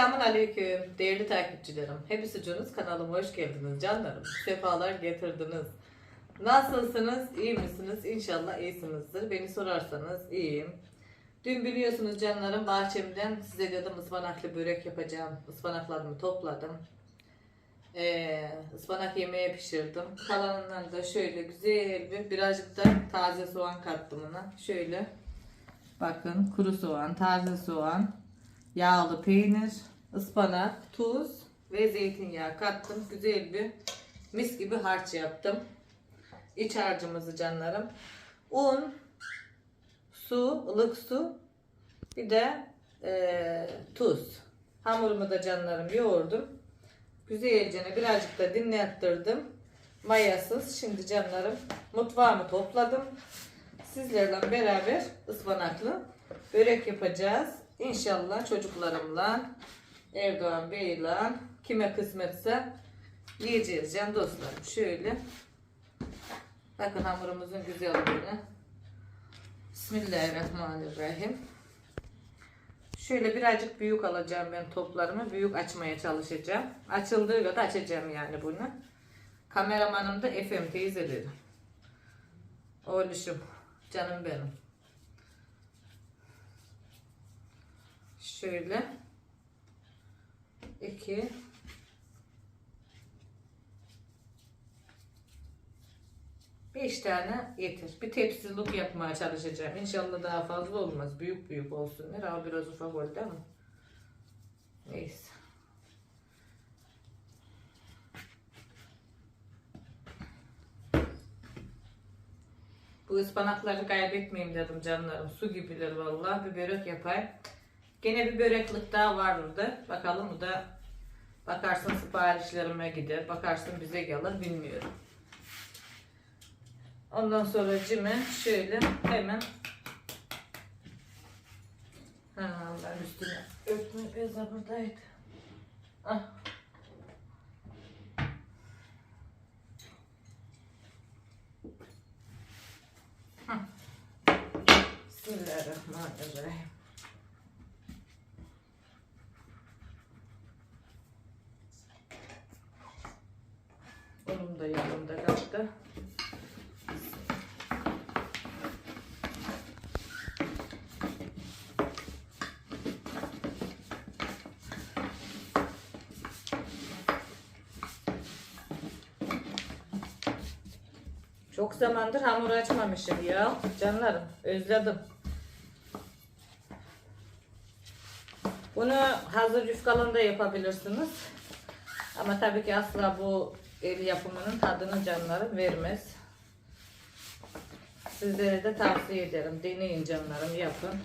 Selamun Aleyküm değerli takipçilerim. Hepsi kanalıma hoş geldiniz canlarım. Sefalar getirdiniz. Nasılsınız? İyi misiniz? İnşallah iyisinizdir. Beni sorarsanız iyiyim. Dün biliyorsunuz canlarım bahçemden size dedim ıspanaklı börek yapacağım. Ispanaklarımı topladım. Ee, ıspanak yemeğe pişirdim. Kalanından da şöyle güzel bir birazcık da taze soğan kattım ona. Şöyle bakın kuru soğan, taze soğan, yağlı peynir, ıspanak, tuz ve zeytinyağı kattım. Güzel bir mis gibi harç yaptım. İç harcımızı canlarım. Un, su, ılık su, bir de eee, tuz. Hamurumu da canlarım yoğurdum. Güzelce birazcık da dinlettirdim. Mayasız. Şimdi canlarım mutfağımı topladım. Sizlerle beraber ıspanaklı börek yapacağız. İnşallah çocuklarımla Erdoğan Bey'le kime kısmetse yiyeceğiz can dostlarım. Şöyle bakın hamurumuzun güzelliğini. Bismillahirrahmanirrahim. Şöyle birazcık büyük alacağım ben toplarımı. Büyük açmaya çalışacağım. Açıldığı kadar açacağım yani bunu. Kameramanım da Efem teyzeleri. Oğluşum. Canım benim. Şöyle. iki Beş tane yeter. Bir tepsilik yapmaya çalışacağım. İnşallah daha fazla olmaz. Büyük büyük olsunlar. Ama biraz ufak oldu ama. Neyse. Bu ıspanakları kaybetmeyeyim dedim canlarım. Su gibiler vallahi. Bir börek yapayım. Gene bir böreklik daha var burada. Bakalım bu da bakarsın siparişlerime gider. Bakarsın bize gelir bilmiyorum. Ondan sonra cime şöyle hemen Ha, ben üstüne örtme beza buradaydı. Ah. Bismillahirrahmanirrahim. Onun da kalktı. Çok zamandır hamur açmamışım ya. Canlarım özledim. Bunu hazır yufkalında yapabilirsiniz. Ama tabii ki asla bu el yapımının tadını canlarım vermez. Sizlere de tavsiye ederim. Deneyin canlarım yapın.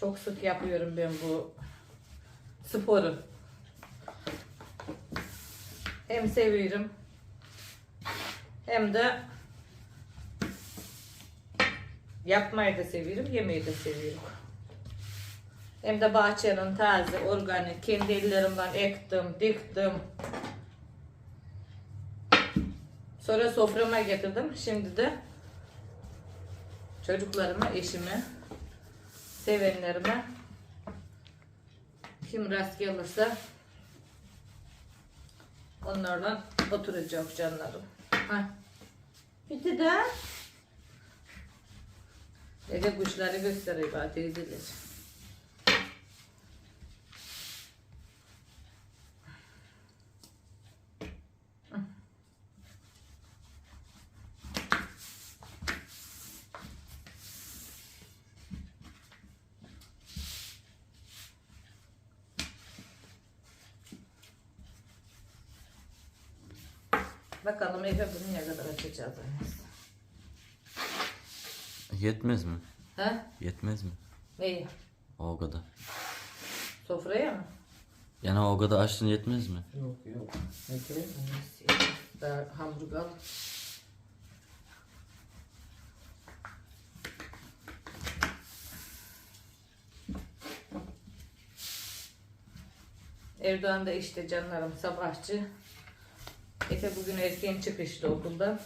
Çok sık yapıyorum ben bu sporu. Hem seviyorum hem de yapmayı da seviyorum, yemeği de seviyorum. Hem de bahçenin taze, organik, kendi ellerimden ektim, diktim. Sonra soframa getirdim. Şimdi de çocuklarıma, eşime, sevenlerime kim rast gelirse onlarla oturacak canlarım. Heh. Bitti de. Dede kuşları gösteriyor bana teyzeler. Bakalım Efe bunu ne kadar açacağız. Yetmez mi? Ha? Yetmez mi? Neyi? O kadar. Sofraya mı? Yani o kadar açtın yetmez mi? Yok yok. Ne gerek? Daha hamburger. Erdoğan da işte canlarım sabahçı. Efe bugün erken çıkıştı okulda.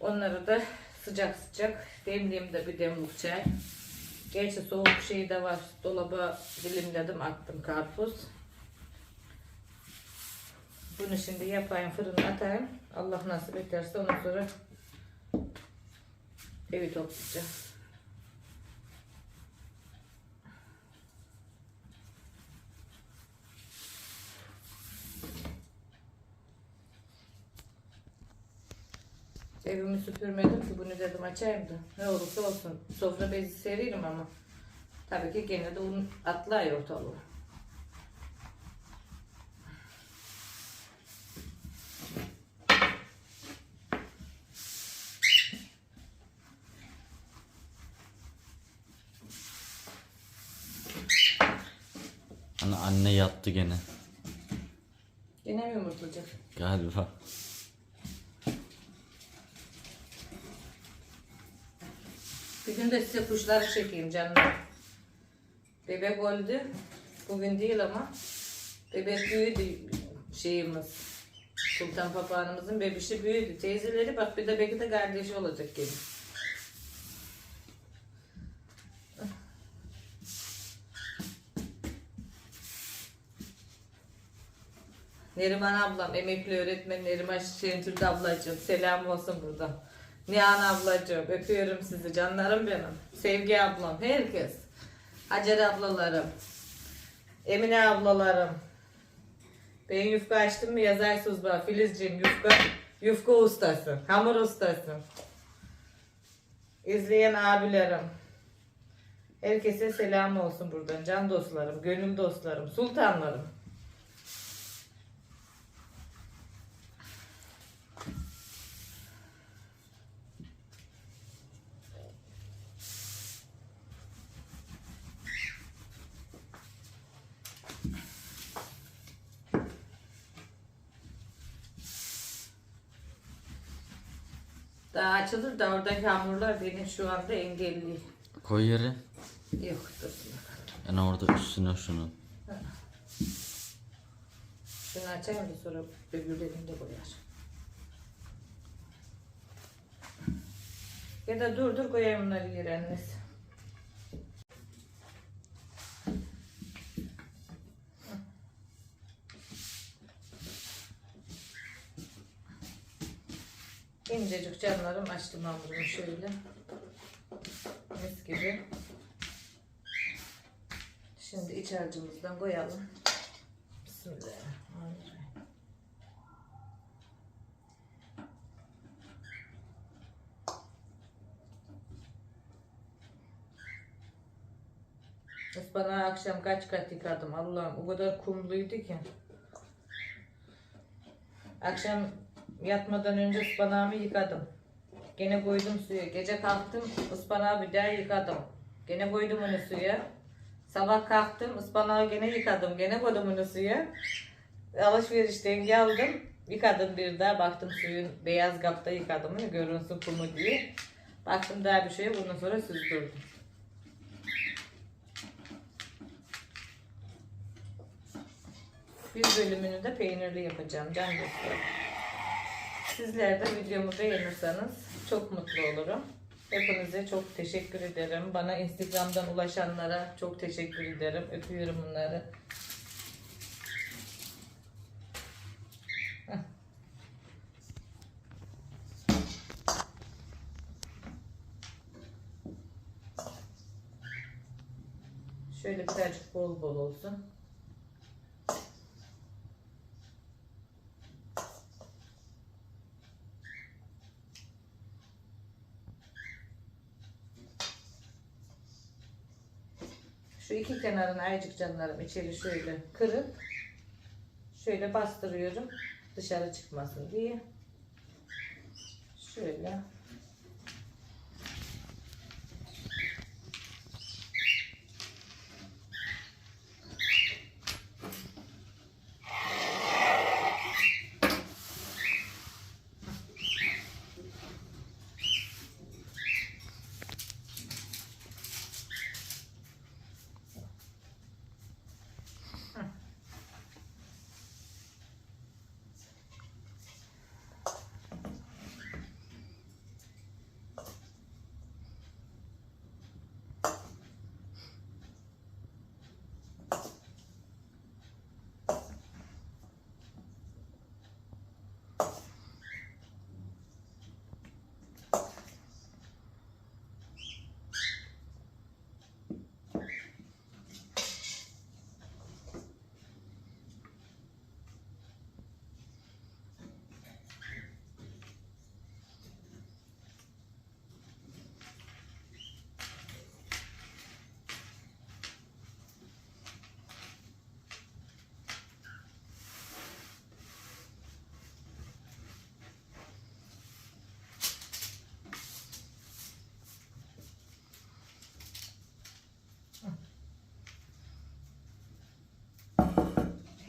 Onları da sıcak sıcak demleyeyim de bir demlik çay. Gerçi soğuk şey de var. Dolaba dilimledim attım karpuz. Bunu şimdi yapayım fırına atayım. Allah nasip ederse ondan sonra evi toplayacağım. Evimi süpürmedim ki bunu dedim açayım da. Ne olursa olsun. Sofra bezi seririm ama. Tabii ki gene de un atlay ortalığı. Ana anne yattı gene. Gene mi yumurtlayacak? Galiba. De size kuşları çekeyim canım. Bebek öldü. Bugün değil ama. Bebek büyüdü şeyimiz. Sultan papağanımızın bebişi büyüdü. Teyzeleri bak bir de belki de kardeşi olacak gelin. Neriman ablam, emekli öğretmen Neriman Şentürk ablacığım. Selam olsun buradan. Nihan ablacığım, öpüyorum sizi canlarım benim. Sevgi ablam, herkes. Hacer ablalarım. Emine ablalarım. Ben yufka açtım mı yazarsınız bana. Filizciğim yufka, yufka ustası, hamur ustası. İzleyen abilerim. Herkese selam olsun buradan. Can dostlarım, gönül dostlarım, sultanlarım. Daha açılır da oradaki hamurlar beni şu anda engelli. Koy yere. Yok dursun. Yani orada üstüne şunu. Şunu açayım da sonra öbürlerini de koyar. Ya da dur dur koyayım bunları yere annesi. Canlarım açtım hamurumu şöyle. Mis gibi. Şimdi iç harcımızdan koyalım. Bismillahirrahmanirrahim. Ispanağı akşam kaç kat yıkadım Allah'ım o kadar kumluydu ki. Akşam yatmadan önce ıspanağımı yıkadım. Gene koydum suya. Gece kalktım ıspanağı bir daha yıkadım. Gene koydum onu suya. Sabah kalktım ıspanağı gene yıkadım. Gene koydum onu suya. Alışverişten geldim. Yıkadım bir daha. Baktım suyun beyaz kapta yıkadım. Görünsün kumu diye. Baktım daha bir şey. Bundan sonra süzdürdüm. Bir bölümünü de peynirli yapacağım. Can dostlarım. Sizler de videomu beğenirseniz çok mutlu olurum. Hepinize çok teşekkür ederim. Bana Instagram'dan ulaşanlara çok teşekkür ederim. Öpüyorum bunları. Şöyle birazcık bol bol olsun. Şu iki kenarını ayıcık canlarım içeri şöyle kırıp şöyle bastırıyorum dışarı çıkmasın diye. Şöyle.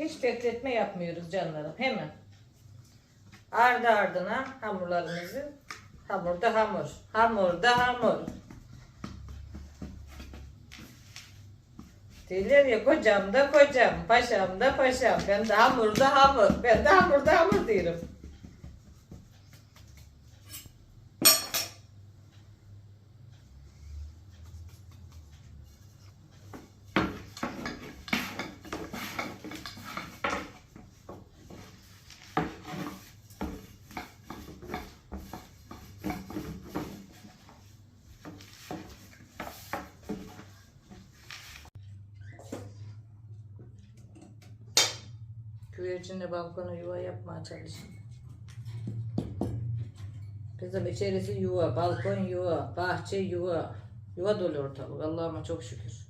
Hiç bekletme yapmıyoruz canlarım. Hemen. Ardı ardına hamurlarımızı. Hamurda hamur. Hamurda hamur. Derler ya kocam da kocam, paşam da paşam. Ben de hamurda hamur. Ben de hamurda hamur diyorum. Güvercinle balkona yuva yapmaya çalışın. Kızım içerisi yuva, balkon yuva, bahçe yuva. Yuva dolu ortalık. Allah'ıma çok şükür.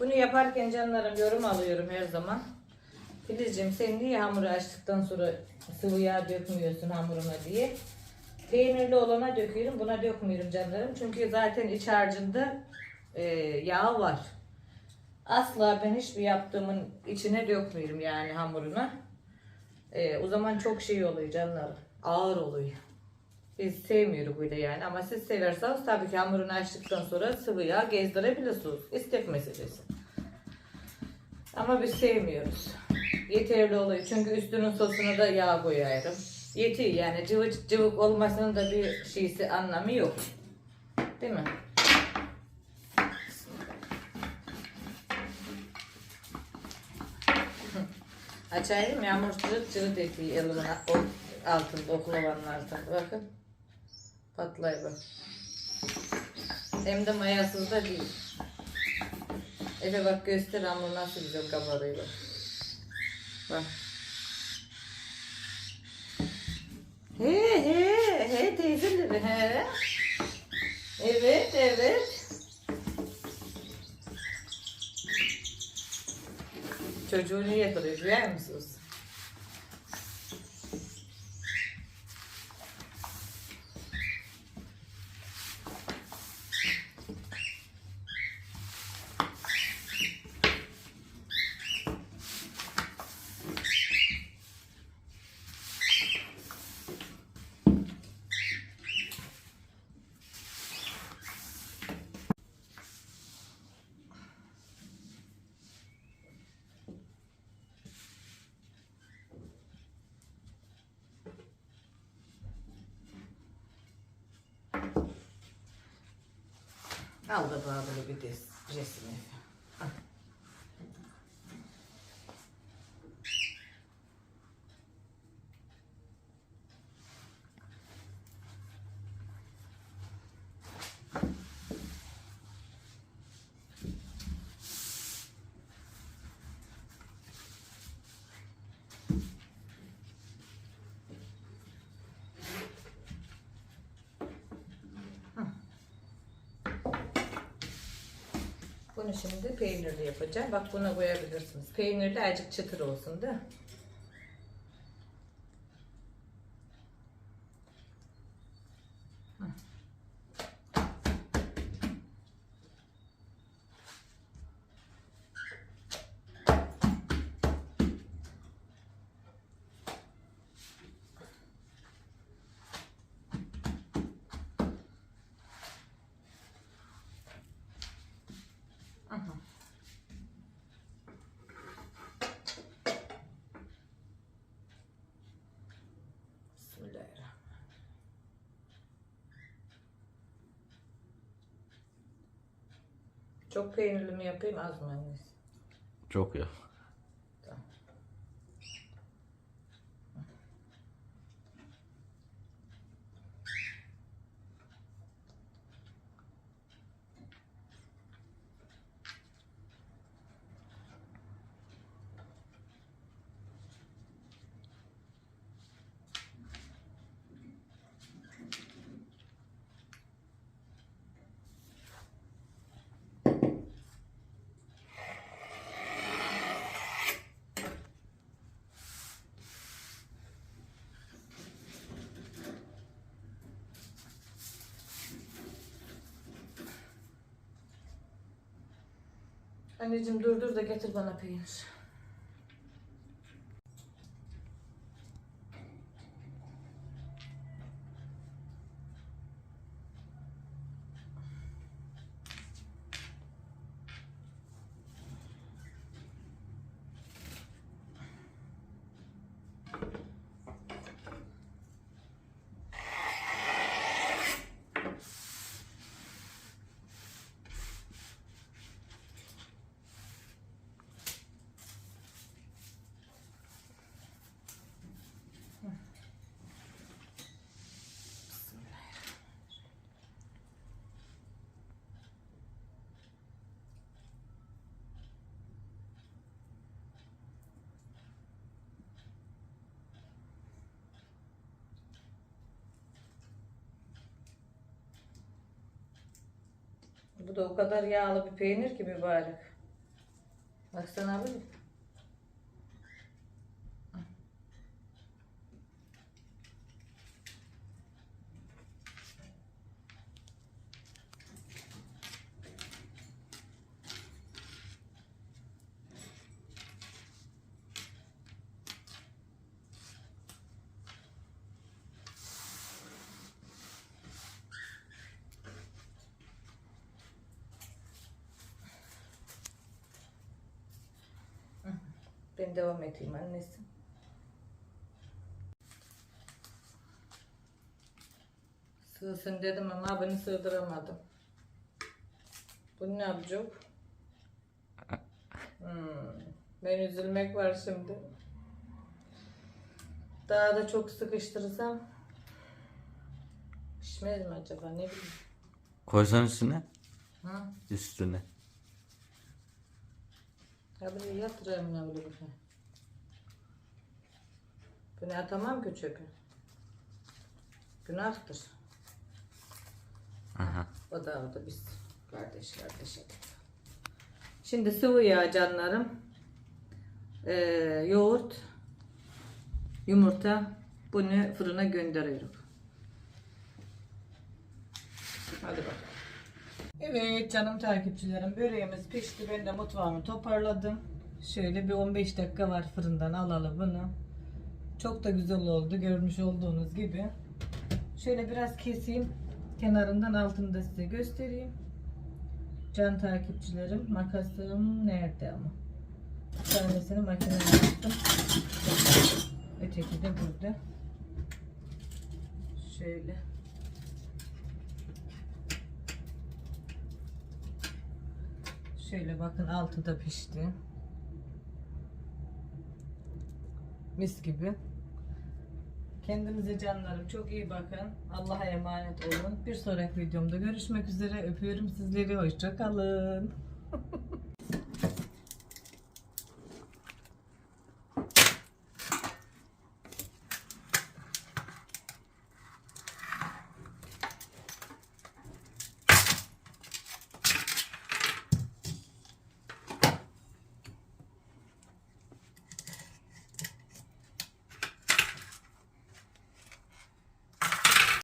Bunu yaparken canlarım yorum alıyorum her zaman. Filizciğim sen niye hamuru açtıktan sonra sıvı yağ dökmüyorsun hamuruna diye. Peynirli olana döküyorum, buna dökmüyorum canlarım. Çünkü zaten iç harcında e, yağ var. Asla ben hiçbir yaptığımın içine dökmüyorum yani hamuruna. E, o zaman çok şey oluyor canlarım. Ağır oluyor. Biz sevmiyoruz böyle yani ama siz severseniz tabii ki hamurunu açtıktan sonra sıvı yağ gezdirebilirsiniz. İstek meselesi. Ama biz sevmiyoruz. Yeterli oluyor. Çünkü üstünün sosuna da yağ koyarım. Yetiyor yani cıvık cıvık olmasının da bir şeysi anlamı yok. Değil mi? Açayım yağmur cırıt cırıt ediyor elimin altında oklavanın altında. Bakın. Patlay bak. Hem de mayasız da değil. Efe bak göster hamur nasıl güzel kabarıyor. Bak. He he he teyzeleri he. Evet evet. Çocuğunu yatırıyor duyar musunuz? Al da bana böyle bir des, Şimdi peynirli yapacağım. Bak buna koyabilirsiniz. Peynirli azıcık çıtır olsun da. Aha. Bismillahirrahmanirrahim. Çok peynirli mi yapayım az mı? Çok ya. Anneciğim dur dur da getir bana peynir. Bu da o kadar yağlı bir peynir ki mübarek. Baksana abi. Ben devam edeyim annesi. Sığsın dedim ama beni sığdıramadım. Bu ne yapacak? Hmm. Ben üzülmek var şimdi. Daha da çok sıkıştırırsam pişmez mi acaba ne bileyim. Koysan üstüne. Ha? Üstüne. Ya yatırayım ne böyle bir şey. Bunu atamam ki çöpe. Günahtır. Aha. O da o da biz kardeş kardeş edelim. Şimdi sıvı yağ canlarım. Ee, yoğurt, yumurta. Bunu fırına gönderiyorum. Hadi bakalım. Evet canım takipçilerim böreğimiz pişti. Ben de mutfağımı toparladım. Şöyle bir 15 dakika var fırından alalım bunu. Çok da güzel oldu görmüş olduğunuz gibi. Şöyle biraz keseyim. Kenarından altını da size göstereyim. Can takipçilerim makasım nerede ama? Bir tanesini makineye attım. Öteki de burada. Şöyle. Şöyle bakın altı da pişti. Mis gibi. Kendinize canlarım çok iyi bakın. Allah'a emanet olun. Bir sonraki videomda görüşmek üzere. Öpüyorum sizleri. Hoşça kalın.